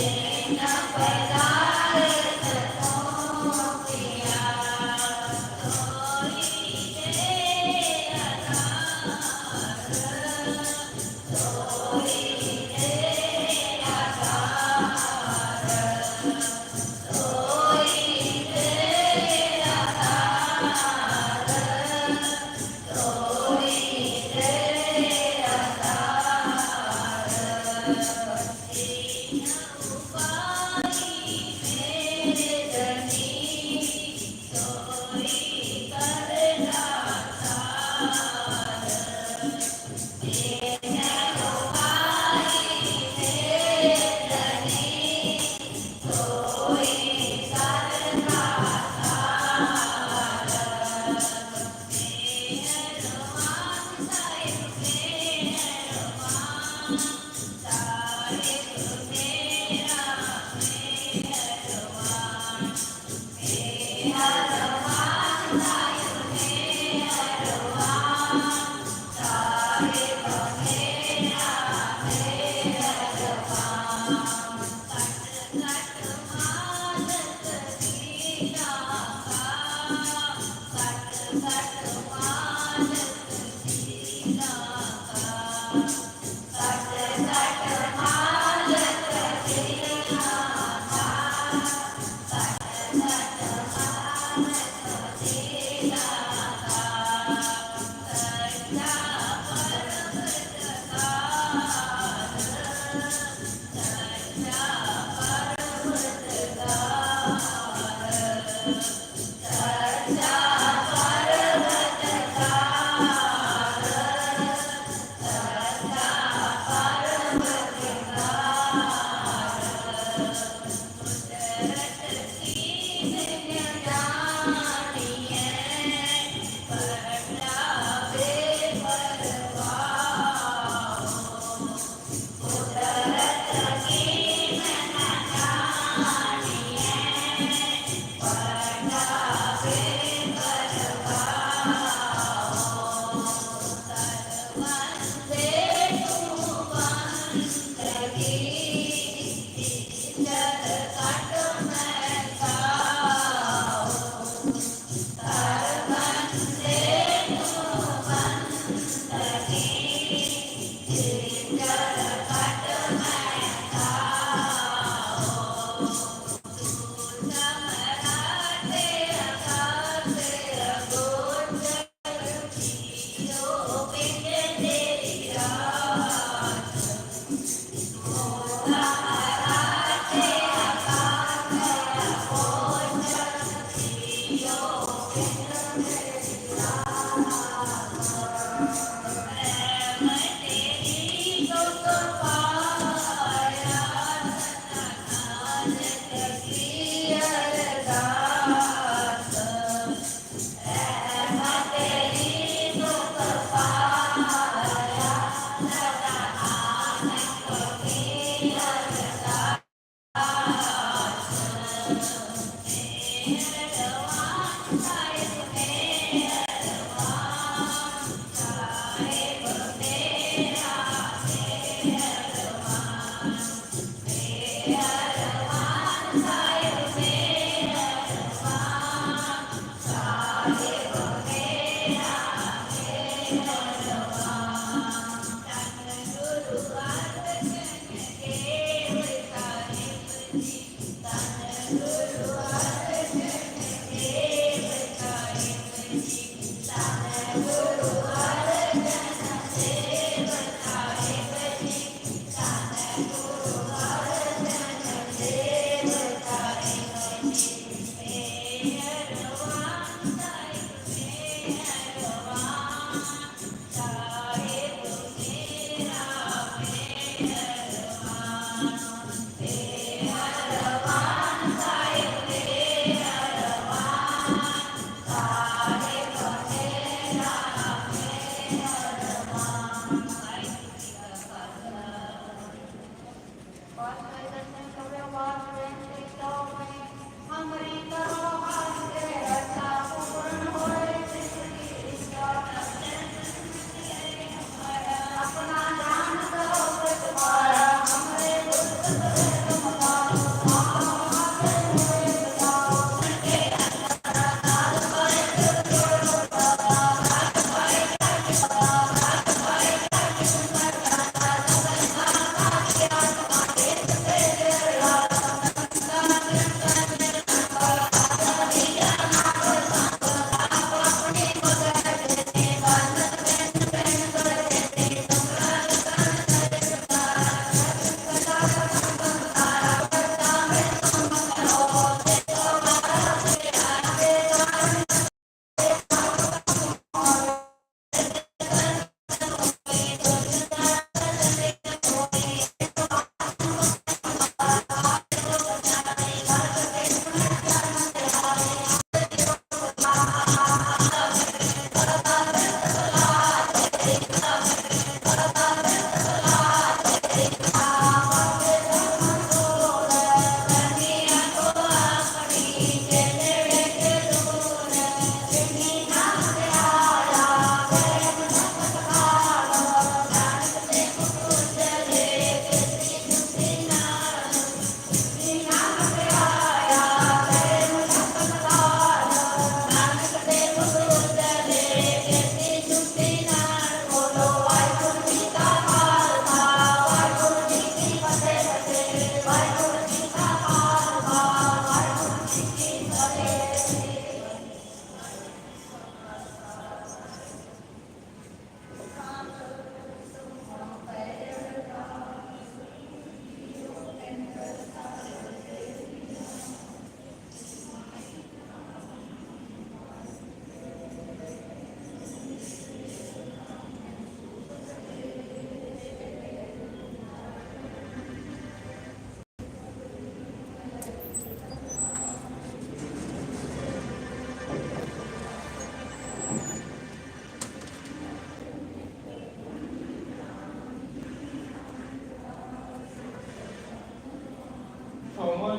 Jai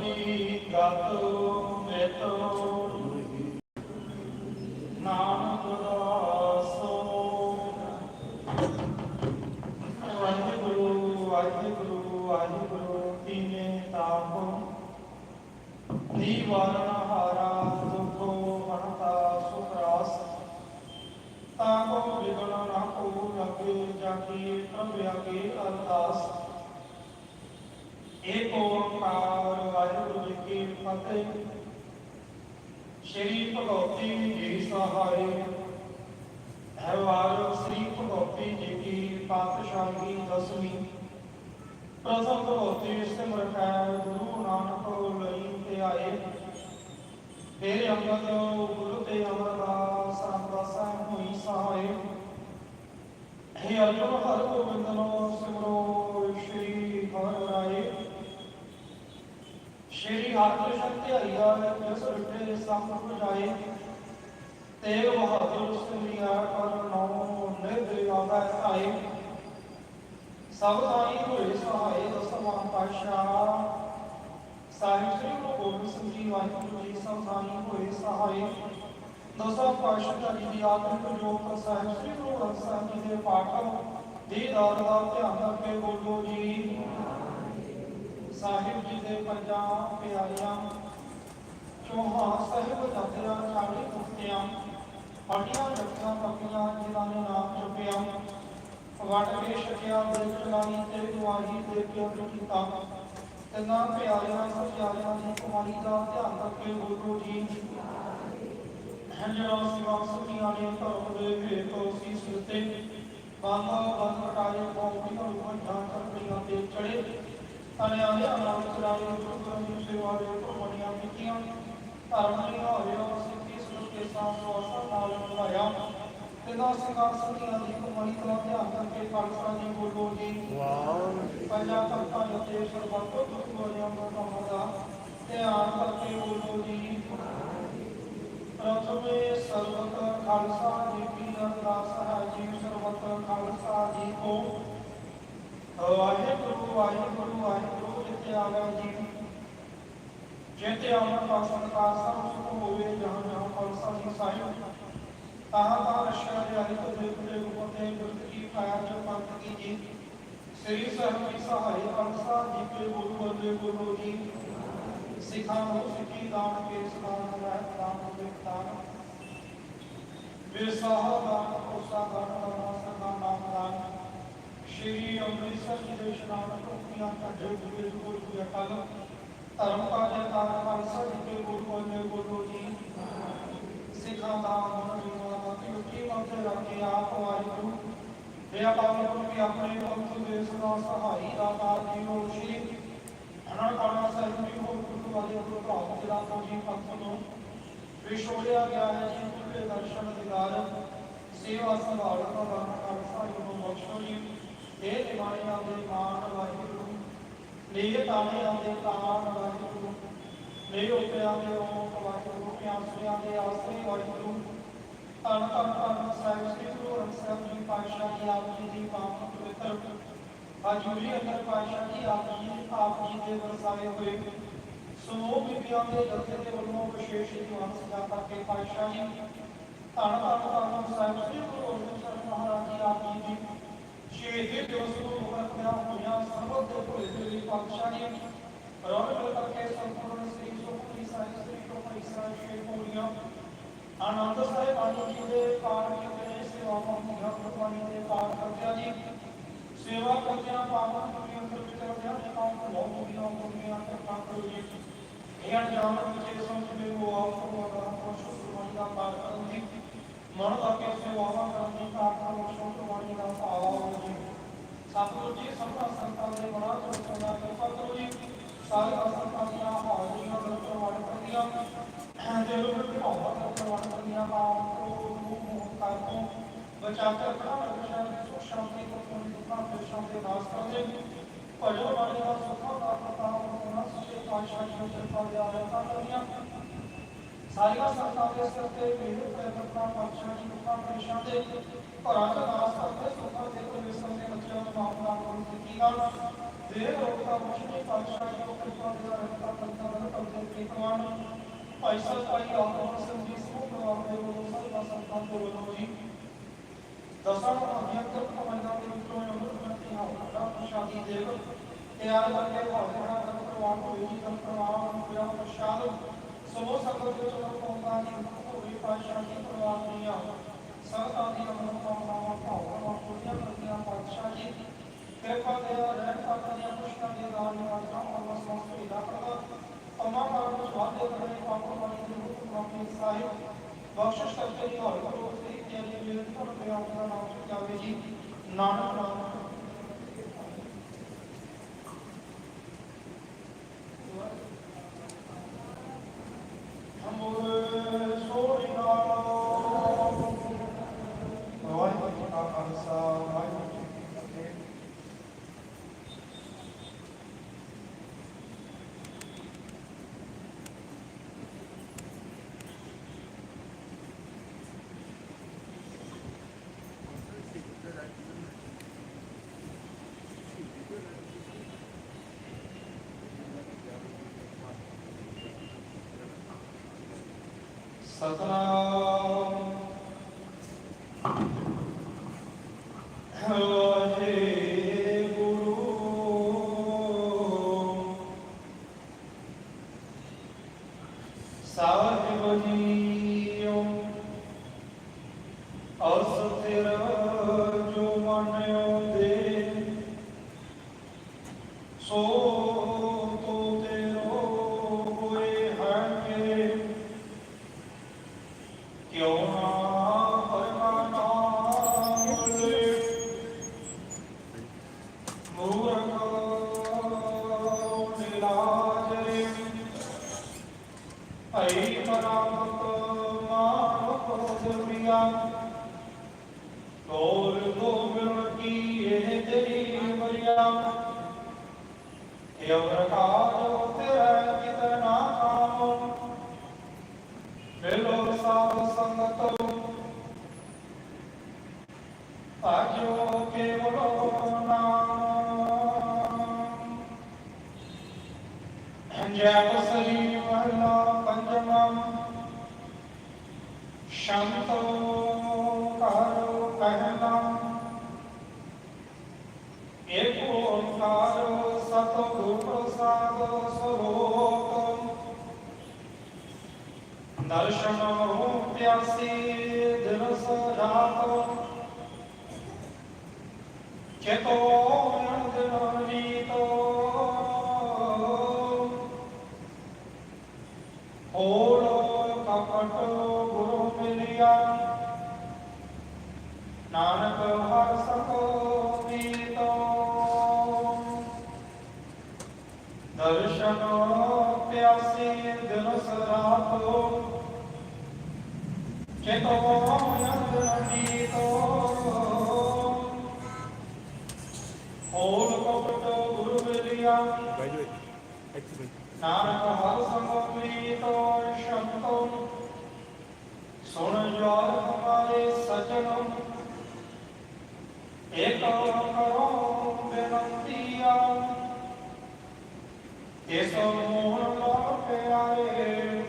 ਤੁਮਰੀ ਗਤ ਮਿਤ ਨਾਨਕ ਦਾਸੋ ਵਾਹਿਗੁਰੂ ਵਾਹਿਗੁਰੂ ਵਾਹਿਗੁਰੂ ਤੀਨੇ ਤਾਪ ਦੀਵਾਨ ਹਾਰਾ ਦੁਖੋ ਹਰਤਾ ਸੁਖਰਾਸ ਤਾਕੋ ਵਿਗਣ ਨਾ ਕੋ ਲਖ ਕੇ ਜਾ ਕੇ ਪ੍ਰਭੂ ਅੱਗੇ ਅਰਦਾਸ ਏਕ ਓੰਕਾਰ ਵਾਹਿਗੁਰੂ ਜੀ ਕੀ ਫਤਿਹ ਸ਼੍ਰੀ ਭਗਵਤੀ ਜੀ ਸਹਾਇ ਹੈ ਵਾਰ ਸ੍ਰੀ ਭਗਵਤੀ ਜੀ ਕੀ ਪਾਤਸ਼ਾਹੀ ਦਸਵੀਂ। ਪ੍ਰਥਮ ਭਗਵਤੀ ਸਿਮਰ ਹੈ ਗੁਰੂ ਨਾਨਕ ਲਈ ਤੇ ਆਏ। ਤੇਰੇ ਅੰਗਦ ਗੁਰੂ ਤੇ ਅਮਰਦਾਸ ਰਾਮਦਾਸਾ ਹੋਈ ਸਹਾਇ ਹੇ ਅਰਜੁਨ, ਹਰ ਗੋਬਿੰਦ ਨੋ ਸਿਮਰੋ, ਸ਼੍ਰੀ ਹਰਿ ਰਾਏ। ਸ਼੍ਰੀ ਹਰਿਕ੍ਰਿਸ਼ਨ ਧਿਆਈਆ ਜਿਸ ਰਿਟੇ ਸੰਗ ਬੁਝਾਏ ਤੇਗ ਬਹਾਦਰ ਸਿਮਰਿਆ ਕਰ ਨੌ ਨਿਰਦੇ ਆਏ। ਸਭ ਥਾਈ ਹੋਏ ਸਹਾਏ ਦਸਵਾਂ ਪਾਤਸ਼ਾਹ। ਸਾਹਿਬ ਸ੍ਰੀ ਗੁਰੂ ਗੋਬਿੰਦ ਸਿੰਘ ਜੀ, ਵਾਹਿਗੁਰੂ ਜੀ, ਸਭ ਥਾਈ ਹੋਏ ਸਹਾਏ ਦਸਾਂ ਪਾਤਸ਼ਾਹ ਜੀ ਦੀ ਆਤਮਿਕ ਜੋਤ ਸਾਹਿਬ ਸ੍ਰੀ ਗੁਰੂ ਗ੍ਰੰਥ ਸਾਹਿਬ ਜੀ ਦੇ ਪਾਠ ਦੀ ਦਾਤ ਦਾ ਧਿਆਨ ਕਰਕੇ ਬੋਲੋ ਜੀ। ਸਾਹਿਬ ਜੀ ਦੇ ਪੰਜਾਂ ਪਿਆਰਿਆਂ, ਚੋਹਾਂ ਸਾਹਿਬ ਜਪਿਆ ਚਾਲੀ ਮੁਕਤਿਆਂ ਹੱਡੀਆਂ ਜਪੀਆਂ ਪੱਕੀਆਂ ਜਿਨ੍ਹਾਂ ਨੇ ਨਾਮ ਜਪਿਆ। ਵਟ ਕੇ ਛਕਿਆ ਦੇ ਚਲਾਈ ਤੇ ਗਵਾਹੀ ਦੇ ਕੇ ਕੀਤਾ। ਤਿੰਨਾਂ ਪਿਆਰਿਆਂ ਸਤਿਆਰਿਆਂ ਦੀ ਕੁਮਾਰੀ ਦਾ ਧਿਆਨ ਰੱਖੇ ਗੁਰੂ ਜੀ। ਹੰਝਣਾ ਸਿਵਾ ਸੁਨੀਆਂ ਨੇ ਧਰਮ ਦੇ ਭੇਤ ਸੀ ਸੁਤੇ। ਬਾਂਦਾ ਬੰਦ ਕਟਾਏ ਕੌਮੀ ਨੂੰ ਵੱਡਾ ਕਰਨੀਆਂ ਤੇ ਚੜੇ ਤਨਿਆਂ ਦੇ ਨਾਮ ਚਲਾਏ ਗੁਰੂ ਦੀ ਸੇਵਾ ਦੇ ਕੁਰਬਾਨੀਆਂ ਕੀਤੀਆਂ ਧਰਮ ਦੀਆਂ ਹੋਇਆ ਸਿੱਖੀ ਸੁਣ ਸਾਥ ਵਾਸਾ ਨਾਲ ਨਿਭਾਇਆ ਤਿੰਨਾਂ ਸਿੰਘਾਸਨ ਦੀਆਂ ਦੀ ਕੁਮਾਰੀ ਦਾ ਧਿਆਨ ਕਰਕੇ ਖਾਲਸਾ ਜੀ ਬੋਲੋ ਜੀ ਵਾਹ ਪੰਜਾਂ ਤਖਤਾਂ ਉੱਤੇ ਸਰਬੱਤ ਦੁੱਖ ਦਾ ਕੰਮ ਦਾ ਧਿਆਨ ਕਰਕੇ ਬੋਲੋ ਜੀ ਪ੍ਰਥਮੇ ਸਰਬਤ ਖਾਲਸਾ ਜੀ ਕੀ ਅਰਦਾਸ ਹੈ ਜੀ ਸਰਬਤ ਖਾਲਸਾ ਜੀ ਕੋ ਵਾਹਿਗੁਰੂ ਵਾਹਿਗੁਰੂ ਵਾਹਿਗੁਰੂ ਜਿੱਥੇ ਆ ਗਿਆ ਜੀ ਜਿੱਥੇ ਆਮਨ ਪਾਸਨ ਦਾ ਸਭ ਸੁਖ ਹੋਵੇ ਜਹਾਂ ਜਹਾਂ ਖਾਲਸਾ ਜੀ ਸਾਹਿਬ ਤਾਹਾਂ ਤਾਹਾਂ ਅਸ਼ਰ ਦੇ ਆਦਿ ਤੋਂ ਦੇਖ ਦੇ ਉਪਰ ਦੇ ਗੁਰਤ ਕੀ ਕਾਇਆ ਚ ਪੰਥ ਕੀ ਜੀ ਸ੍ਰੀ ਸਾਹਿਬ ਕੀ ਸਹਾਈ ਖਾਲਸਾ ਜੀ ਕੇ ਗੁਰੂ ਵਰਦੇ ਗੁਰੂ ਜੀ ਸਿੱਖਾਂ ਨੂੰ ਸਿੱਖੀ ਦਾਨ ਕੇ ਸਦਾਨ ਰਹਿਤ ਦਾਨ ਸ਼੍ਰੀ ਅੰਮ੍ਰਿਤਸਰ ਦੇ ਇਸ਼ਨਾਨ ਟੋਪੀਆਂ ਕੱਢੇ ਗੁਰੂ ਗੁਰੂ ਜੀ ਅਟਲ ਧਰਮ ਕਾਜ ਦਾਨ ਖਾਲਸਾ ਜੀ ਗੁਰੂ ਵਰਦੇ ਗੁਰੂ ਜੀ। ਸਿੱਖਾਂ ਦਾ ਮਨ ਜੀਵਾ ਦਾ ਮਤ ਰੱਖੇ ਆਪ ਵਾਹਿਗੁਰੂ। ਦੇ ਆਪਾਂ ਨੂੰ ਵੀ ਆਪਣੇ ਪੰਥ ਦੇ ਸਦਾ ਸਹਾਈ ਦਾ ਕਾਰ ਜੀਵੋ ਸ਼੍ਰੀ ਅਨੰਦ ਕਾਣਾ ਸਾਹਿਬ ਜੀ ਨੂੰ ਗੁਰੂ ਵਾਲੇ ਗੁਰੂ ਭਾਵ ਜਿਹੜਾ ਤੋਂ ਜੀ ਪੰਥ ਨੂੰ ਵਿਸ਼ੋੜਿਆ ਗਿਆ ਹੈ ਜੀ ਖੁੱਲੇ ਦਰਸ਼ਨ ਦਿਦਾਰ ਸੇਵਾ ਸੰਭਾਲ ਦਾ ਦਾਨ ਖਾਲਸਾ ਜੀ ਨੂੰ ਬਖਸ਼ੋ ਜੀ ਇਹ ਨਿਮਾਣਿਆਂ ਦੇ ਮਾਨ ਵਾਹਿਗੁਰੂ ਨੀਏ ਤਾਣਿਆਂ ਦੇ ਤਾਣ ਵਾਹਿਗੁਰੂ। ਨੀ ਉਪਿਆਂ ਦੇ ਓਮ ਵਾਹਿਗੁਰੂ। ਪਿਆਸਿਆਂ ਦੇ ਆਸਰੇ ਵਾਹਿਗੁਰੂ। ਧੰਨ ਧੰਨ ਧੰਨ ਸਾਹਿਬ ਸ੍ਰੀ ਗੁਰੂ ਗ੍ਰੰਥ ਸਾਹਿਬ ਜੀ, ਪਾਤਸ਼ਾਹ ਜੀ, ਆਪ ਜੀ ਦੀ ਪਾਵਨ ਪਵਿੱਤਰ ਹਜੂਰੀ ਅੰਦਰ ਪਾਤਸ਼ਾਹ ਜੀ, ਆਪ ਜੀ ਆਪ ਜੀ ਦੇ ਵਰਸਾਏ ਹੋਏ ਸੋ ਵਿਦਿਆ ਦੇ ਦਰਜੇ ਦੇ ਵੱਲੋਂ ਵਿਸ਼ੇਸ਼ ਦੀਵਾਨ ਸਜਾ ਕਰਕੇ ਪਾਤਸ਼ਾਹ ਜੀ, ਧੰਨ ਧੰਨ ਧੰਨ ਸਾਹਿਬ ਸ੍ਰੀ ਗੁਰੂ ਅਰਜਨ ਸਾਹਿਬ ਮਹਾਰਾਜ ਜੀ, ਆਪ ਜੀ ਦੀ ਸ਼ਹੀਦੀ ਦਿਵਸ ਨੂੰ ਵਰਤਿਆ ਹੋਇਆ ਸਰਬਤ ਦੇ ਭੁਲੇ ਦੇ ਲਈ ਪਾਤਸ਼ਾਹ ਜੀ ਰੌਣਕ ਕਰਕੇ ਸੰਪੂਰਨ ਸ੍ਰੀ ਸੁਖਮਨੀ ਸਾਹਿਬ ਸ੍ਰੀ ਚੌਪਈ ਸਾਹਿਬ ਸ਼੍ਰੀ ਪੂਰੀਆਂ ਆਨੰਦ ਸਾਹਿਬ ਆਨੰਦ ਜੀ ਦੇ ਕਾਰ ਕੀਤੇ ਸੇਵਾਵਾਂ ਦੀਆਂ ਕੁਰਬਾਨੀ ਦੇ ਕਾਰ ਕਰਦਿਆ ਜੀ ਸੇਵਾ ਕਰਦਿਆਂ ਪਾਵਨ ਪੁਰੀ ਅੰਦਰ ਵਿਚਰ ਦਿਆਂ ਨਿਕਾਮ ਤੋਂ ਮੁਕੀਆਂ ਮੁਕੀਆਂ ਤੇ ਪਾਕੋ ਜੀ ਇਹ ਅਣਜਾਣ ਵਿੱਚ ਸਮਝ ਦੇ ਉਹ ਆਪ ਨੂੰ ਅਗਾ ਕੋਸ਼ਿਸ਼ ਕੁਰਬਾਨੀ ਦਾ ਕਾਰ ਕਰਨ ਦੀ ਮਨ ਦਾ ਕੇ ਸੇਵਾਵਾਂ ਕਰਨ ਦੀ ਕਾਰਨਾ ਵਿੱਚ ਕੁਰਬਾਨੀ ਦਾ ਭਾਵ ਜੀ ਸਤਿਗੁਰੂ ਜੀ ਸਭਾ ਸੰਤਾਂ ਦੇ ਬੜਾ ਚੋਟਾਂ ਕਿਰਪਾ ਕਰੋ ਜੀ ਸਾਰੇ ਸੰਤਾਂ ਦੀਆਂ ਹਾਜ਼ਰੀਆਂ ਦਾ ਪ੍ਰਵਾਨ ਕਰਦੀਆਂ ਦੇ ਲੋਕ ਭਾਵਾਂ ਦਾ ਪ੍ਰਵਾਨ ਕਰਦੀਆਂ ਪਾਉਂ ਕੋ ਮੂੰਹ ਮੂੰਹ ਕਰ ਤੋਂ ਬਚਾ ਕੇ ਆਪਣਾ ਰਖਿਆ ਸੁਖ ਸ਼ਾਂਤੀ ਕੋ ਤੋਂ ਦੁੱਖਾਂ ਤੇ ਸ਼ਾਂਤੀ ਨਾਸ ਕਰਦੇ ਭਜਨ ਵਾਲੇ ਦਾ ਸੁਖਾਂ ਦਾ ਪ੍ਰਤਾਪ ਉਹਨਾਂ ਸੱਚੇ ਪਾਤਸ਼ਾਹ ਜੀ ਨੂੰ ਕਿਰਪਾ ਦੇ ਆਇਆ ਕਰਦੀਆਂ ਸਾਰੀਆਂ ਸੰਤਾਂ ਦੇ ਸਿਰ ਤੇ ਮੇਰੇ ਤੇ ਕਰਤਾ ਪਾਤਸ਼ਾਹ ਜੀ ਦੁੱਖਾਂ ਪਰੇਸ਼ਾਨ ਦੇ ਘਰਾਂ ਦਾ ਨਾਸ ਕਰਦੇ ਸੁਖਾਂ ਦੇ ਕੋਈ ਵਿਸਮ ਦੇ ਬੱਚਿਆਂ ਨੂੰ ਮਾਫ ਕਰੋ ਕੀਤੀ ਗੱਲ ਦੇ ਲੋਕ ਦਾ ਮੁਸ਼ਕਿਲ ਪਾਤਸ਼ਾਹ ਜੀ ਨੂੰ ਕਿਰਪਾ ਦੇ ਰੱਖਤਾ ਕਰਤਾ ਦਾ ਕੰਦੇ ਕੇ ਕਮਾਨ ਭਾਈ ਸਾਹਿਬ, ਭਾਈ ਆਪ ਸਿੰਘ ਜੀ ਸਮੂਹ ਪਰਿਵਾਰ ਦੇ ਵੱਲੋਂ ਸਾਰੇ ਸੰਤਾਂ ਦੇ ਵੱਲੋਂ ਜੀ। ਦਸਾਂ ਮਹੀਨਿਆਂ ਤੱਕ ਕਮਾਈਆਂ ਦੇ ਵਿੱਚੋਂ ਅੰਮ੍ਰਿਤ ਬੰਤੀ ਹਾਉਣਾ ਪ੍ਰਸ਼ਾਦੀ ਦੇਵ। ਤਿਆਰ ਕਰਕੇ ਭਾਵਨਾ ਦਾ ਪ੍ਰਵਾਨ ਹੋਈ ਜੀ ਦਾ ਪ੍ਰਵਾਨ ਹੋਇਆ ਪ੍ਰਸ਼ਾਦ। ਸਮੂਹ ਸੰਗਤ ਦੇ ਚਲੋ ਪਹੁੰਚਾ ਜੀ ਹੋਈ ਪਾਤਸ਼ਾਹ ਜੀ ਪ੍ਰਵਾਨ ਦੀਆਂ ਸਰਤਾ ਦੀ ਮਨੋਕਾਮਨਾਵਾਂ ਭਾਵਨਾਵਾਂ ਪੂਰੀਆਂ ਕਰਦੀਆਂ ਪਾਤਸ਼ਾਹ ਜੀ ਕਿਰਪਾ ਦੇ ਰਹਿਣ ਪਾਤਾਂ ਦੀਆਂ ਪੁਸ਼ਤਾਂ ਦੇ ਦਾਨ ਨਿਵਾਸਾਂ ਅੱਲਾਹ ਸਮਸਤ ਵਿਦਾ ਕਰਦਾ ਅਮਾ ਕਰਨ ਸੁਆਦੇ ਕਰੇ ਪਾਪ ਪਾਣੀ ਦੇ ਹੁਕਮ ਆਪਣੀ ਸਾਹਿਬ ਬਖਸ਼ਿਸ਼ ਕਰਕੇ ਦੀ ਹਰ ਕਰੋ ਤੇ ਕਿ ਜੀ ਮੇਰੇ ਤੋਂ ਪਿਆਰ ਦਾ ਨਾਮ ਸੁਝਾਵੇ ਜੀ ਨਾਨਕ ਨਾਮ सतना ਇਹ ਪ੍ਰਕਾਸ਼ ਤੇਰਾ ਕਿਤਨਾ ਕਾਮ ਮਿਲੋ ਸਾਧ ਸੰਗਤ ਆਜੋ ਕੇਵਲੋ ਨਾਮ ਜੈ ਬਸਰੀ ਮਹਲਾ ਪੰਜਵਾਂ ਸ਼ੰਤੋ ਕਾਰੋ ਕਹਿਲਾ ਏਕ ਓੰਕਾਰ ਸਤਿਗੁਰ ਪ੍ਰਸਾਦ ਸਰੋਤ ਦਰਸ਼ਨ ਰੂਪ ਪਿਆਸੀ ਦਿਨ ਸਜਾਤ ਚੇਤੋ ਨੰਦਨ ਜੀਤੋ ਇਸ ਮੋਹਨ ਲਾ ਪਿਆਰੇ,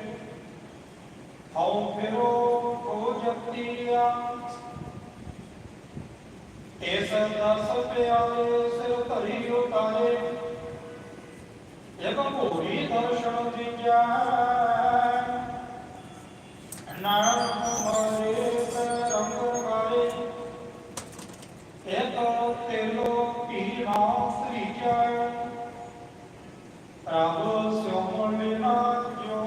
ਹਉ ਫਿਰੋ ਕੋ ਜਪਤੀਆ। ਇਸ ਦਸ ਪਿਆਰੇ ਸਿਰ ਧਰੀ ਉਤਾਰੇ ਇਕ ਭੂਰੀ ਦਰਸ਼ਨ ਦੀਜੈ, ਨਾਮ ਹਮਾਰੇ ਪ੍ਰਭ ਸਿਉ ਬਿਨਾ ਜੋ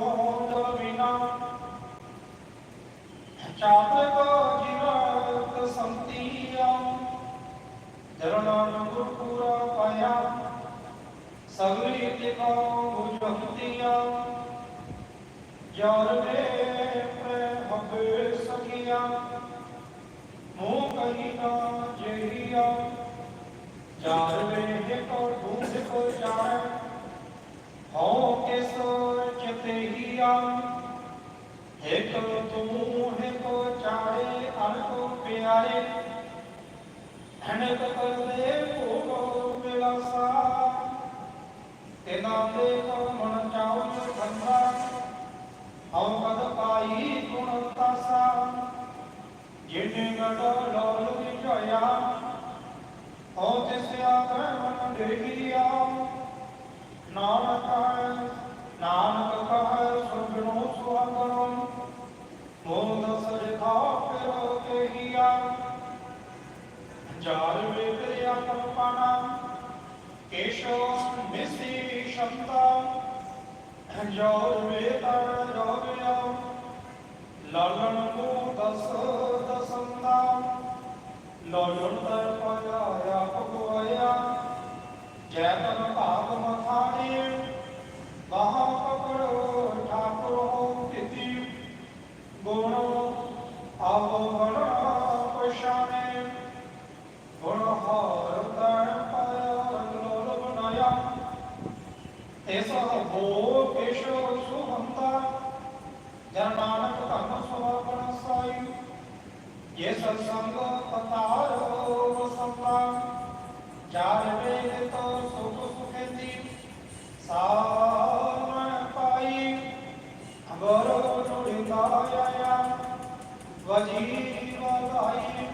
ਜਲ ਬਿਨਾ ਚਾਤਕ ਜੀਵਤ ਸੰਤੀਆ। ਜਰਨਾ ਗੁਰਪੂਰਾ ਪਾਇਆ। ਸਗਲੀ ਤਿਕੋ ਬੁਝੰਤੀਆ ਯਾਰ ਦੇ ਪ੍ਰੇਮ ਸਖੀਆ। ਮੂਹ ਕਹੀ ਨਾ ਜੇਹੀਆ। ਚਾਰ ਵੇ ਕੋ ਢੂੰਢ ਕੋ ਜਾਣੈ। ਹਉ ਕਿਸ ਚਿਤਹੀਆ ਇਕ ਤੂੰ ਹੈ ਕੋ ਚਾਰੇ ਅਨ ਕੋ ਪਿਆਰੇ। ਅਨਕ ਕਰਲੇ ਭੋਗ ਮਿਲਾਸਾ ਤੇਨਾ ਦੇ ਕੋ ਮਨ ਚਾਉ ਖੰਡਾ ਹਉ ਕਦ ਪਾਈ ਗੁਣ ਤਾਸਾ, ਜਿਨੇ ਗੜ ਲੋਲ ਵਿਝਾਇਆ। ਹਉ ਤਿਸ ਆਤੈ ਮਨ ਦੇਖੀਆ ਨਾਨਕ ਨਾਨਕ ਕਹੈ ਸੁਭਨੋ ਸੁਆਗਣੋ ਮੋਦ ਸਜਖਾ ਫਿਰ ਕਹੀਆ ਜਾਲ ਵੇ ਕਰਿਆ ਕਲਪਨਾ ਕੇਸ਼ਵ ਮਿਸੀ ਸ਼ੰਤਾ। ਜੋਰ ਵੇ ਤਰ ਰੋਗਿਆ ਲਾਲਣ ਨੂੰ ਦਸ ਦਸੰਦਾ ਲਾਲਣ ਤਰ ਪਾਇਆ ਭਗਵਾਇਆ ਜੈ ਤਨ ਭਾਗ ਮਥਾਣੇ ਬਾਹਾਂ ਪਕੜ ਠਾਕੁਰ ਹੋ ਕਿਤੀ ਗੁਣ ਆਵਣ ਪਛਾਣੇ, ਗੁਣ ਹਾਰ ਤਨ ਪਾਇਆ ਲੋਲ ਬਣਾਇਆ। ਇਸ ਹੋ ਕੇਸ਼ਵ ਸੁਹੰਤਾ, ਜਨ ਨਾਨਕ ਧੰਨ ਸੁਆਪਨ ਸਾਈ। ਇਹ ਸਤਸੰਗ ਪਤਾਰ ਵਸੰਤਾ ਚਾਰ ਵਜੀ ਵਗਾਈ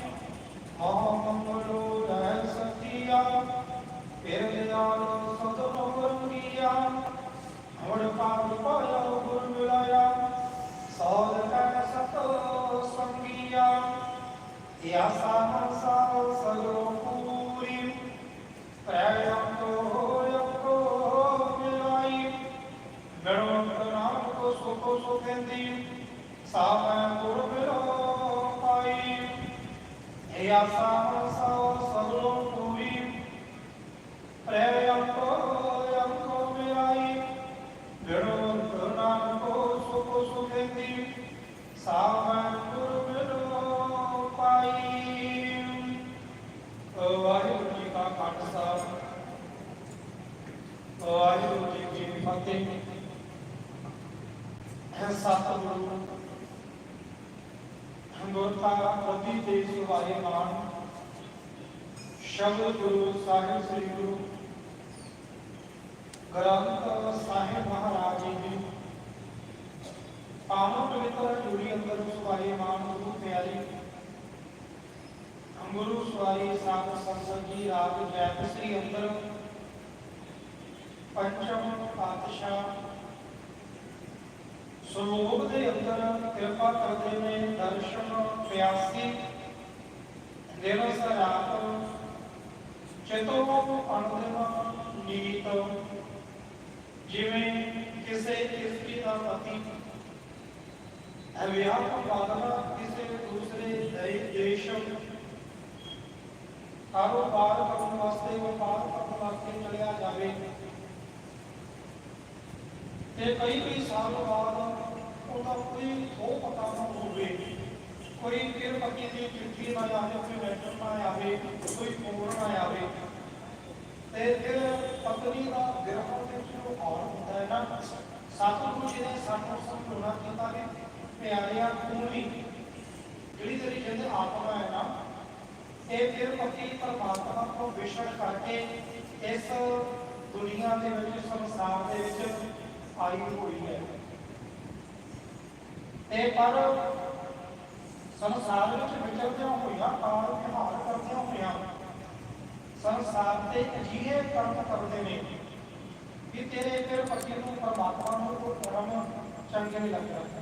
ਮਹਾ ਮੰਗਲੋ ਰਹਿ ਸਤਿਆ ਫਿਰ ਦਿਆਲ ਸਦ ਮਗਰੰਗੀਆ ਹੁਣ ਪਾਪ ਪਾਇਆ ਗੁਰ ਮਿਲਾਇਆ ਸੌਦ ਕੈ ਸਤ ਸੰਗੀਆ ਯਾ ਸਾਹਸਾ ਸਗਰੋ ਪੂਰੀ ਪ੍ਰਯਮ ਤੋ ਯਕੋ ਮਿਲਾਈ ਮਿਲੋ ਨਾਮ ਕੋ ਸੁਖੋ ਸੁਖੇਂਦੀ ਸਾਮੈ ਗੁਰ ਮਿਲੋ ਪਾਈ। ਯਾ ਸਾਹਸਾ ਸਗਰੋ ਪੂਰੀ ਪ੍ਰਯਮ ਤੋ ਯਕੋ ਮਿਲਾਈ। ਮਿਲੋ ਨਾਮ ਕੋ ਸੁਖੋ ਸੁਖੇਂਦੀ ਸਾਮੈ ਗੁਰ ਮਿਲੋ ਵਾਹਿਗੁਰੂ ਜੀ ਕਾ ਖਾਲਸਾ। ਵਾਹਿਗੁਰੂ ਜੀ ਕੀ ਫਤਿਹ। ਸਤਿਗੁਰੂ ਹੰਗੋਤਾ ਪ੍ਰਤੀ ਦੇ ਸੁਭਾਏ ਮਾਨ। ਸ਼ਬਦ ਗੁਰੂ ਸਾਹਿਬ ਸ੍ਰੀ ਗੁਰੂ ਗ੍ਰੰਥ ਸਾਹਿਬ ਮਹਾਰਾਜ ਜੀ ਦੀ। ਪਾਵਨ ਪਵਿੱਤਰ ਜੁੜੀ ਅੰਦਰ ਸੁਭਾਏ ਮਾਨ ਗੁਰੂ ਪਿਆਰੀ। ਗੁਰੂ ਸਵਾਰੀ ਸਾਧ ਸੰਗਤ ਜੀ ਰਾਗ ਜੈਤ ਸ੍ਰੀ ਅੰਦਰ। ਪੰਚਮ ਪਾਤਸ਼ਾਹ ਸਰੋਵਰ ਦੇ ਅੰਦਰ ਕਿਰਪਾ ਕਰਦੇ ਨੇ ਦਰਸ਼ਨ ਪਿਆਸੀ ਦਿਨ ਸਰਾਤ ਚੇਤੋ ਅਨੰਦਨ ਨੀਤ ਜਿਵੇਂ ਕਿਸੇ ਇਸਤਰੀ ਦਾ ਪਤੀ ਅਵਿਆਹ ਪਾਦਨਾ ਕਿਸੇ ਦੂਸਰੇ ਦੇ- ਦੇਸ਼ ਕਾਰੋਬਾਰ ਕਰਨ ਵਾਸਤੇ ਵਪਾਰ ਕਰਨ ਵਾਸਤੇ ਚਲਿਆ ਜਾਵੇ ਤੇ ਕਈ ਕਈ ਸਾਲ ਬਾਅਦ ਉਹਦਾ ਕੋਈ ਥੋ ਪਤਾ ਨਾ ਹੋਵੇ। ਕੋਈ ਫਿਰ ਪੱਕੀ ਦੀ ਚਿੱਠੀ ਨਾ ਆਵੇ ਕੋਈ ਲੈਟਰ ਨਾ ਆਵੇ, ਕੋਈ ਫੋਨ ਨਾ ਆਵੇ। ਤੇ ਫਿਰ ਪਤਨੀ ਦਾ ਵਿਰਹ ਦੇ ਵਿੱਚ ਆਉਣ ਹੁੰਦਾ ਹੈ ਨਾ। ਸਤਿਗੁਰੂ ਜੀ ਨੇ ਸਾਨੂੰ ਸਮਝਾਉਣਾ ਕੀਤਾ ਕਿ ਪਿਆਰਿਆ ਤੂੰ ਵੀ। ਜਿਹੜੀ ਤੇਰੀ ਜਿੰਦ ਆਤਮਾ ਹੈ ਨਾ, ਇਹ ਫਿਰ ਪਤੀ ਪਰਮਾਤਮਾ ਤੋਂ ਵਿਸ਼ਵ ਕਰਕੇ ਇਸ ਦੁਨੀਆ ਦੇ ਵਿੱਚ, ਸੰਸਾਰ ਦੇ ਵਿੱਚ ਆਈ ਹੋਈ ਹੈ। ਤੇ ਪਰ ਸੰਸਾਰ ਵਿੱਚ ਵਿਚਰਦਿਆਂ ਹੋਈਆਂ ਕਾਲ ਵਿਹਾਰ ਕਰਦਿਆਂ ਹੋਈਆਂ ਸੰਸਾਰ ਤੇ ਅਜਿਹੇ ਕਰਮ ਕਰਦੇ ਨੇ ਕਿ ਤੇਰੇ ਫਿਰ ਪਤੀ ਨੂੰ ਪਰਮਾਤਮਾ ਨੂੰ ਕੋਈ ਕਰਮ ਚੰਗੇ ਨਹੀਂ ਲੱਗਦਾ